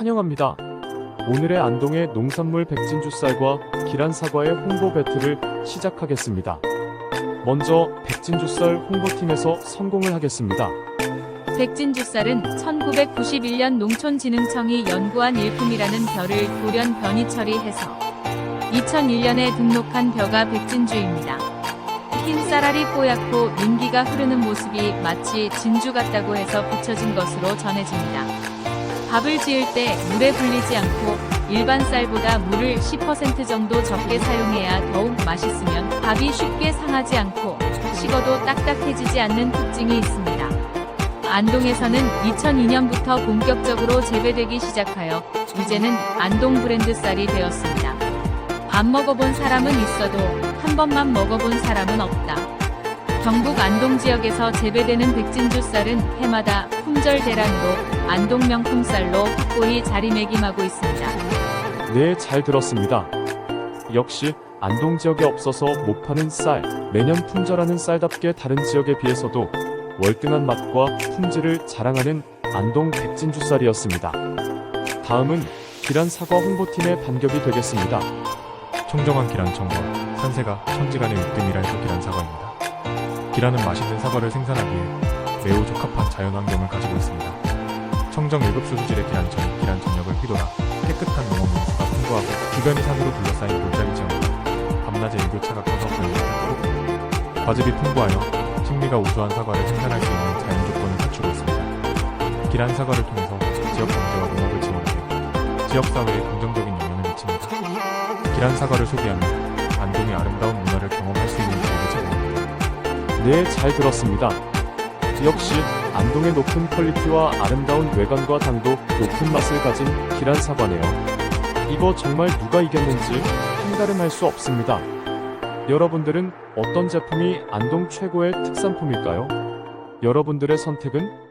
환영합니다. 오늘의 안동의 농산물 백진주 쌀과 기란 사과의 홍보 배틀을 시작하겠습니다. 먼저 백진주 쌀 홍보팀에서 성공을 하겠습니다. 백진주 쌀은 1991년 농촌진흥청이 연구한 일품이라는 벼를 돌연 변이 처리해서 2001년에 등록한 벼가 백진주입니다. 흰 쌀알이 뽀얗고 윤기가 흐르는 모습이 마치 진주 같다고 해서 붙여진 것으로 전해집니다. 밥을 지을 때 물에 불리지 않고 일반 쌀보다 물을 10% 정도 적게 사용해야 더욱 맛있으면 밥이 쉽게 상하지 않고 식어도 딱딱해지지 않는 특징이 있습니다. 안동에서는 2002년부터 본격적으로 재배되기 시작하여 이제는 안동 브랜드 쌀이 되었습니다. 안 먹어본 사람은 있어도 한 번만 먹어본 사람은 없다. 경북 안동 지역에서 재배되는 백진주 쌀은 해마다 품절 대란으로 안동 명품 쌀로 확고히 자리매김하고 있습니다. 네, 잘 들었습니다. 역시 안동 지역에 없어서 못 파는 쌀, 매년 품절하는 쌀답게 다른 지역에 비해서도 월등한 맛과 품질을 자랑하는 안동 백진주 쌀이었습니다. 다음은 기란 사과 홍보팀의 반격이 되겠습니다. 청정한 기란청과 산세가 천지간의 으뜸이라 해서 기란 사과입니다. 기란은 맛있는 사과를 생산하기에 매우 적합한 자연 환경을 가지고 있습니다. 청정 1급수 수질의 기란청이 기란 전역을 휘돌아 깨끗한 농업 민수가 풍부하고 주변이 산으로 둘러싸인 골짜기 지형과 밤낮의 일교차가 커서 보이고 과즙이 풍부하여 식미가 우수한 사과를 생산할 수 있는 자연 조건을 갖추고 있습니다. 기란 사과를 통해서 지역 경제와 농업을 지원하며 지역 사회에 긍정적인 영향을 미칩니다. 기란 사과를 소비하면 안동의 아름다운 문화를 경험할 수 있는 기회를 제공합니다. 네, 잘 들었습니다. 역시 안동의 높은 퀄리티와 아름다운 외관과 당도 높은 맛을 가진 기란 사과네요. 이거 정말 누가 이겼는지 한가름 할 수 없습니다. 여러분들은 어떤 제품이 안동 최고의 특산품일까요? 여러분들의 선택은